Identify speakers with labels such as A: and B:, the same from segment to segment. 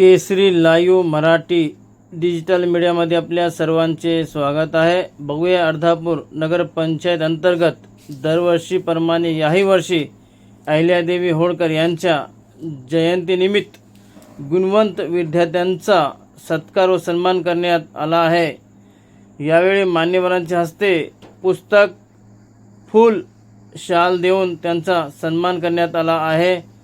A: केसरी live Marathi digital मीडियामध्ये आपल्या सर्वांचे स्वागत आहे. बघूया अर्धापूर नगरपंचायत अंतर्गत दरवर्षीप्रमाणे याही वर्षी अहिल्यादेवी होळकर यांच्या जयंतीनिमित्त गुणवंत विद्यार्थ्यांचा सत्कार व सन्मान करण्यात आला आहे. यावेळी मान्यवरांच्या हस्ते पुस्तक फूल शाल देऊन त्यांचा सन्मान करण्यात आला आहे.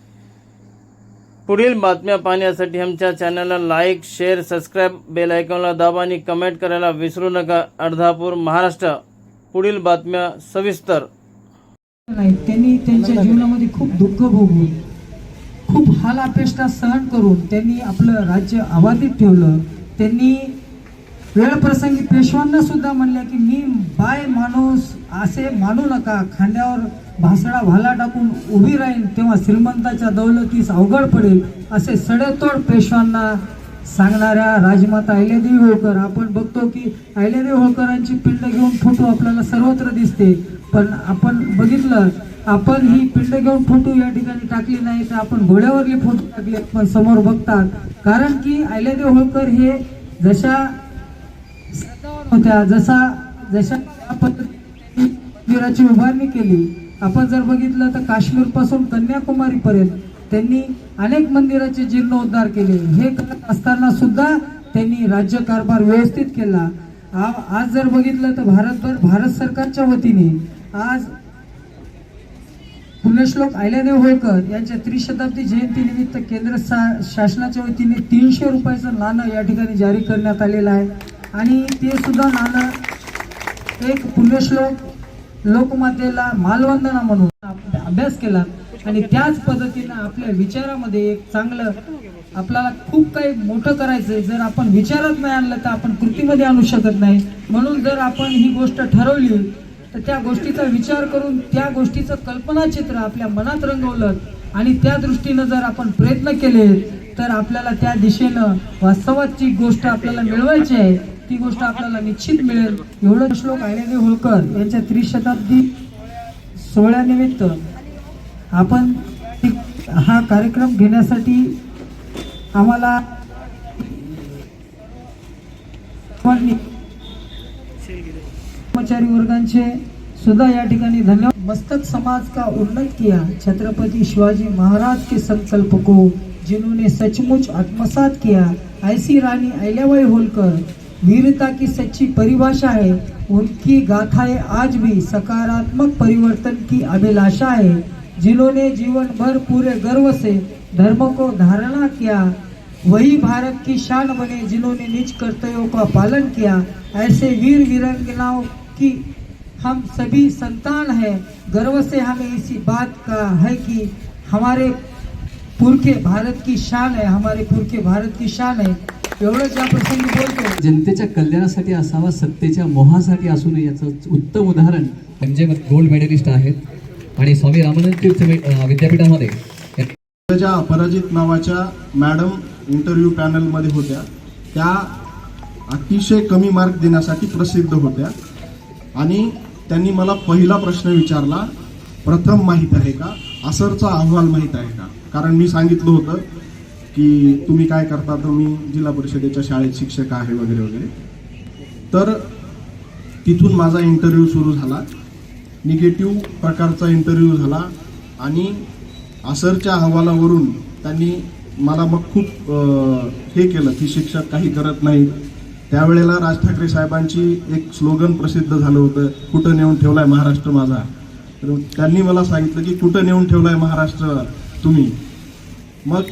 A: पुढील बातम्या पाहण्यासाठी आमच्या चॅनलला लाईक शेअर सबस्क्राईब बेल आयकॉनला दाबा आणि कमेंट करायला विसरू नका. अर्धापूर महाराष्ट्र. पुढील बातम्या सविस्तर.
B: नाही त्यांनी त्यांच्या जीवनामध्ये खूप दुःख भोगून खूप हाल अपेष्टा सहन करून त्यांनी आपलं राज्य अबाधित ठेवलं. त्यांनी वेळप्रसंगी पेशवांना सुद्धा म्हणलं की मी बाय माणूस असे मानू नका. खांद्यावर भासडा भाला टाकून उभी राहील तेव्हा श्रीमंताच्या दौलतीस अवघड पडेल असे सडेतोड पेशवांना सांगणाऱ्या राजमाता अहिल्यादेवी होळकर. आपण बघतो की अहिल्यादेवी होळकरांची पिंड घेऊन फोटो आपल्याला सर्वत्र दिसते पण आपण बघितलं आपण ही पिंड घेऊन फोटो या ठिकाणी टाकली नाही तर आपण घोड्यावरली फोटो टाकले पण समोर बघतात. कारण की अहिल्यादेवी होळकर हे जशा होत्या जसा जशा पद्धतीने मंदिराची उभारणी केली आपण जर बघितलं तर काश्मीरपासून कन्याकुमारी पर्यंत त्यांनी अनेक मंदिराचे जीर्णोद्धार केले. हे करत असताना सुद्धा त्यांनी राज्यकारभार व्यवस्थित केला. आज जर बघितलं तर भारतभर भारत सरकारच्या वतीने आज पुण्यश्लोक अहिल्यादेव होळकर यांच्या त्रिशताब्दी जयंतीनिमित्त केंद्र सा- शासनाच्या वतीने तीनशे रुपयाचं नाणं या ठिकाणी जारी करण्यात आलेलं आहे. आणि ते सुद्धा नाणं एक पुण्यश्लोक लोकमातेला मालवंदना म्हणून अभ्यास केला. आणि त्याच पद्धतीनं आपल्या विचारामध्ये एक चांगलं आपल्याला खूप काही मोठं करायचंय. जर आपण विचारात नाही आणलं तर आपण कृतीमध्ये आणू शकत नाही. म्हणून जर आपण ही गोष्ट ठरवली तर त्या गोष्टीचा विचार करून त्या गोष्टीचं कल्पनाचित्र आपल्या मनात रंगवलं आणि त्या दृष्टीनं जर आपण प्रयत्न केले तर आपल्याला त्या दिशेनं वास्तवाची गोष्ट आपल्याला मिळवायची आहे. ती गोष्ट आपल्याला निश्चित मिळेल. एवढं श्लोक अहिल्यादेवी होळकर यांच्या त्रिशताब्दी सोहळ्यानिमित्त आपण हा कार्यक्रम घेण्यासाठी आम्हाला कर्मचारी वर्गांचे सुद्धा या ठिकाणी धन्यवाद. मस्तक समाज का उन्नत किया? छत्रपति शिवाजी महाराज के संकल्प को जिन्होंने सचमुच आत्मसात किया. ऐसी रानी अहिल्याबाई होलकर वीरता की सच्ची परिभाषा है। उनकी गाथाएँ आज भी सकारात्मक परिवर्तन की अभिलाषा है। जिन्होंने जीवन भर पूरे गर्व से धर्म को धारणा किया, वही भारत की शान बने जिन्होंने निज कर्तव्यों का पालन किया। ऐसे वीर वीरंगनाओं की हम सभी संतान हैं। गर्व से हमें इसी बात का है कि हमारे पुरखे भारत की शान है, हमारे पुरखे भारत की शान है। एवढंच या प्रसंगी बोलतो
C: जनतेच्या कल्याणासाठी असावा सत्तेच्या मोहासाठी असू नये याचं उत्तम उदाहरण म्हणजे गोल्ड मेडलिस्ट आहेत. आणि स्वामी रामानंद तीर्थ विद्यापीठामध्ये.
D: ज्या अपराजित नावाच्या मॅडम इंटरव्ह्यू पॅनलमध्ये होत्या त्या अतिशय कमी मार्क देण्यासाठी प्रसिद्ध होत्या. आणि त्यांनी मला पहिला प्रश्न विचारला प्रथम माहीत आहे का? असरचा अहवाल माहीत आहे का? कारण मी सांगितलं होतं की तुम्ही काय करता? तर मी जिल्हा परिषदेच्या शाळेत शिक्षक आहे वगैरे वगैरे. तर तिथून माझा इंटरव्ह्यू सुरू झाला. निगेटिव्ह प्रकारचा इंटरव्ह्यू झाला आणि असरच्या अहवालावरून त्यांनी मला मग खूप हे केलं की शिक्षक काही करत नाहीत. त्यावेळेला राज ठाकरे साहेबांची एक स्लोगन प्रसिद्ध झालं होतं कुठं नेऊन ठेवलाय महाराष्ट्र माझा? तर त्यांनी मला सांगितलं की कुठं नेऊन ठेवलाय महाराष्ट्र तुम्ही? मग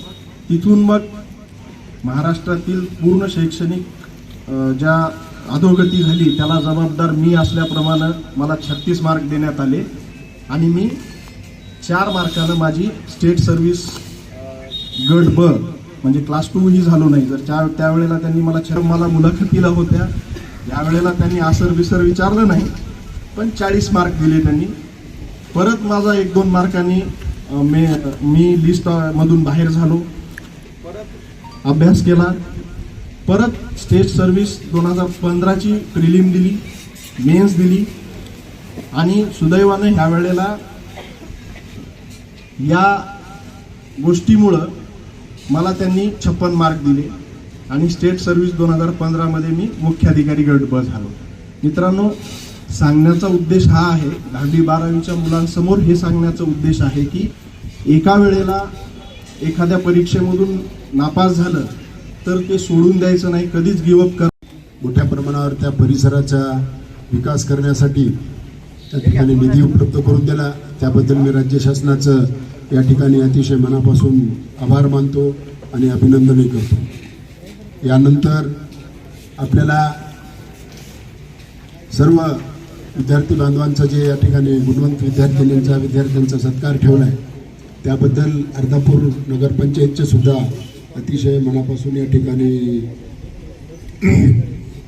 D: तिथून मग महाराष्ट्रातील पूर्ण शैक्षणिक ज्या अधोगती झाली त्याला जबाबदार मी असल्याप्रमाणे मला छत्तीस मार्क देण्यात आले. आणि मी चार मार्कानं माझी स्टेट सर्व्हिस गट ब म्हणजे क्लास टू ही झालो नाही. जर त्या त्यावेळेला त्यांनी मला छ- मला मुलाखतीला होत्या. यावेळेला त्यांनी आसर विसर विचारलं नाही. पण चाळीस मार्क दिले त्यांनी. परत माझा एक दोन मार्कांनी मे मी लिस्टमधून बाहेर झालो. अभ्यास केला. परत स्टेट सर्व्हिस दोन हजार पंधराची प्रिलिम दिली मेन्स दिली. आणि सुदैवानं ह्या वेळेला या गोष्टीमुळं मला त्यांनी छप्पन मार्क दिले. आणि स्टेट सर्व्हिस दोन हजार पंधरामध्ये मी मुख्याधिकारी गट ब झालो. मित्रांनो सांगण्याचा उद्देश हा आहे दहावी बारावीच्या मुलांसमोर हे सांगण्याचा उद्देश आहे की एका वेळेला एखाद्या परीक्षेमधून नापास झालं तर ते सोडून द्यायचं नाही कधीच गिवअप कर
E: मोठ्या प्रमाणावर त्या परिसराचा विकास करण्यासाठी त्या ठिकाणी निधी उपलब्ध करून दिला त्याबद्दल मी राज्य शासनाचं या ठिकाणी अतिशय मनापासून आभार मानतो आणि अभिनंदनही करतो. यानंतर आपल्याला सर्व विद्यार्थी बांधवांचा जे या ठिकाणी गुणवंत विद्यार्थिनींचा विद्यार्थ्यांचा सत्कार ठेवला आहे त्याबद्दल अर्धापूर नगरपंचायतचे सुद्धा अतिशय मनापासून या ठिकाणी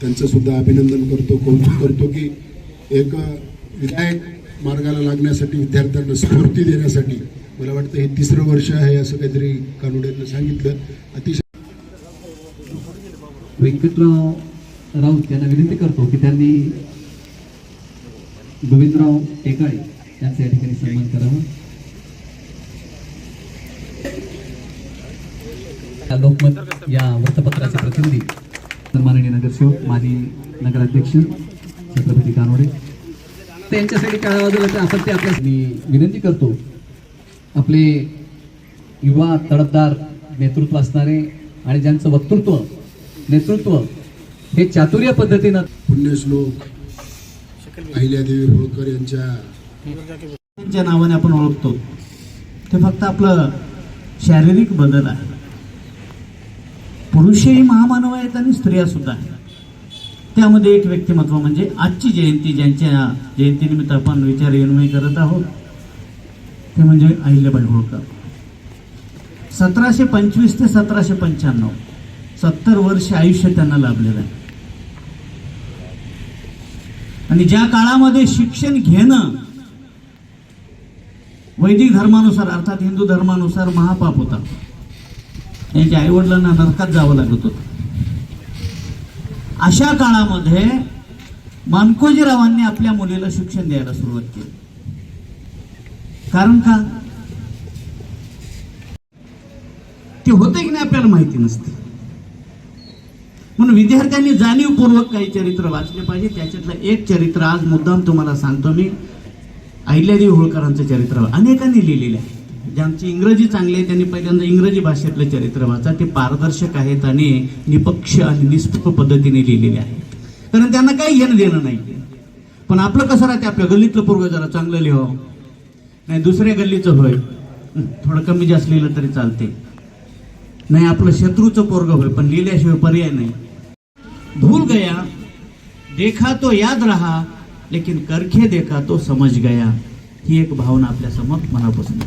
E: त्यांचं सुद्धा अभिनंदन करतो कौतुक करतो की एक विधायक मार्गाला लागण्यासाठी विद्यार्थ्यांना स्फूर्ती देण्यासाठी मला वाटतं हे तिसरं वर्ष आहे असं काहीतरी कानोड्यांना सांगितलं. अतिशय
C: व्यंकटराव राऊत यांना विनंती करतो की त्यांनी गोविंदराव टेकाळे यांचा या ठिकाणी सन्मान करावा. या लोकमत या वृत्तपत्राचे प्रतिनिधी सन्माननीय नगरसेवक माजी नगराध्यक्ष छत्रपती कानोडे. त्यांच्यासाठी काय बाजूला ते आपल्या मी विनंती करतो आपले युवा तडफदार नेतृत्व असणारे आणि ज्यांचं वक्तृत्व नेतृत्व हे चातुर्य पद्धतीनं
E: पुण्यश्लोक अहिल्यादेवी होळकर यांच्या
F: त्यांच्या नावाने आपण ओळखतो. ते फक्त आपलं शारीरिक बदल आहे. पुरुषही महामानव आहेत आणि स्त्रिया सुद्धा आहेत. त्यामध्ये एक व्यक्तिमत्व म्हणजे आजची जयंती ज्यांच्या जयंतीनिमित्त आपण विचार विनिमय करत आहोत ते म्हणजे अहिल्याबाई होळकर सतराशे पंचवीस ते सतराशे पंच्याण्णव सत्तर वर्ष आयुष्य त्यांना लाभलेलं आहे. आणि ज्या काळामध्ये शिक्षण घेणं वैदिक धर्मानुसार अर्थात हिंदू धर्मानुसार महापाप होता त्यांच्या आईवडिलांना नरकात जावं लागत होतं. अशा काळामध्ये मानकोजीरावांनी आपल्या मुलीला शिक्षण द्यायला सुरुवात केली. कारण का? ते होते की नाही आपल्याला माहिती नसते. म्हणून विद्यार्थ्यांनी जाणीवपूर्वक काही चरित्र वाचले पाहिजे. त्याच्यातलं एक चरित्र आज मुद्दाम तुम्हाला सांगतो मी. अहिल्यादेवी होळकरांचं चरित्र अनेकांनी लिहिलेलं आहे. ज्यांची इंग्रजी चांगली आहे त्यांनी पहिल्यांदा इंग्रजी भाषेतलं चरित्र वाचा. ते पारदर्शक आहेत आणि निपक्ष आणि निष्पक्ष पद्धतीने लिहिलेले आहेत. कारण त्यांना काही घेणं देणं नाही. पण आपलं कसं राहते? आपल्या गल्लीतलं पूर्व जरा चांगलं लिहावं. नाही दुसऱ्या गल्लीचं होय. थोडं कमी जास्त लिहिलं तरी चालते नाही आपलं शत्रूचं पोरग होय पण लिहिल्याशिवाय पर्याय नाही. भूल गया देखा तो याद रहा लेकिन करखे देखा तो समज गया. ही एक भावना आपल्यासमोर मनापासून